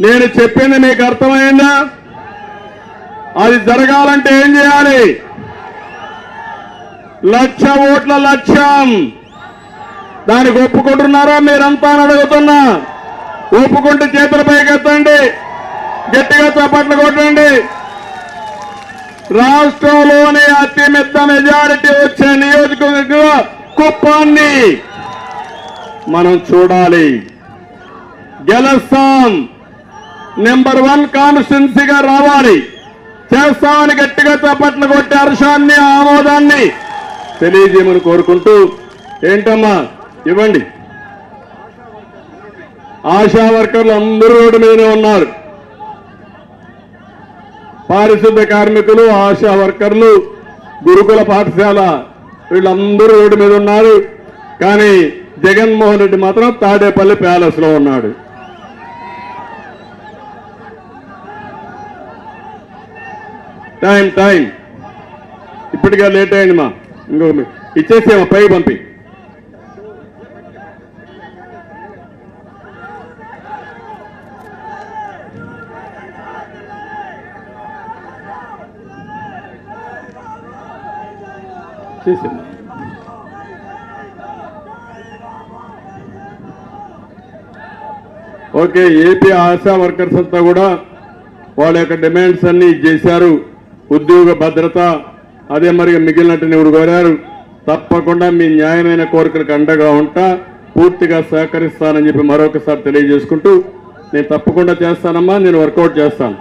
నేను చెప్పింది మీకు అర్థమైందా? అది జరగాలంటే ఏం చేయాలి? లక్ష ఓట్ల లక్ష్యం. దానికి ఒప్పుకుంటున్నారా? మీరంతా అని అడుగుతున్నా. ఒప్పుకుంటే చేతుల పైకెత్తండి. గట్టిగా చప్పట్లు కొట్టండి. రాష్ట్రంలోనే అతిపెద్ద మెజారిటీ వచ్చే నియోజకవర్గ కుప్పాన్ని మనం చూడాలి. గెలుస్తాం. నెంబర్ వన్ కాన్స్టిట్యున్సీగా రావాలి. చేస్తామని గట్టిగా చప్పట్లు కొట్టి హర్షాన్ని ఆమోదాన్ని తెలియజేయమని కోరుకుంటూ ఏంటమ్మా ఇవ్వండి. ఆశా వర్కర్లు అందరూ రోడ్డు మీదనే ఉన్నారు. పారిశుద్ధ కార్మికులు ఆశా వర్కర్లు గురుకుల పాఠశాల వీళ్ళందరూ రోడ్డు మీద ఉన్నారు. కానీ జగన్మోహన్ రెడ్డి మాత్రం తాడేపల్లి ప్యాలెస్లో ఉన్నాడు. టైం టైం ఇప్పటికే లేట్ అయింది మా. ఇంకో ఇచ్చేసేమా పై పంపి. ఓకే ఏపీ ఆశా వర్కర్స్ అంతా కూడా వాళ్ళ యొక్క డిమాండ్స్ అన్ని చేశారు. ఉద్యోగ భద్రత అదే మరి మిగిలినట్టు ఎవరు కోరారు? తప్పకుండా మీ న్యాయమైన కోరికలకు అండగా ఉంటా పూర్తిగా సహకరిస్తానని చెప్పి మరొకసారి తెలియజేసుకుంటూ నేను తప్పకుండా చేస్తానమ్మా నేను వర్కౌట్ చేస్తాను.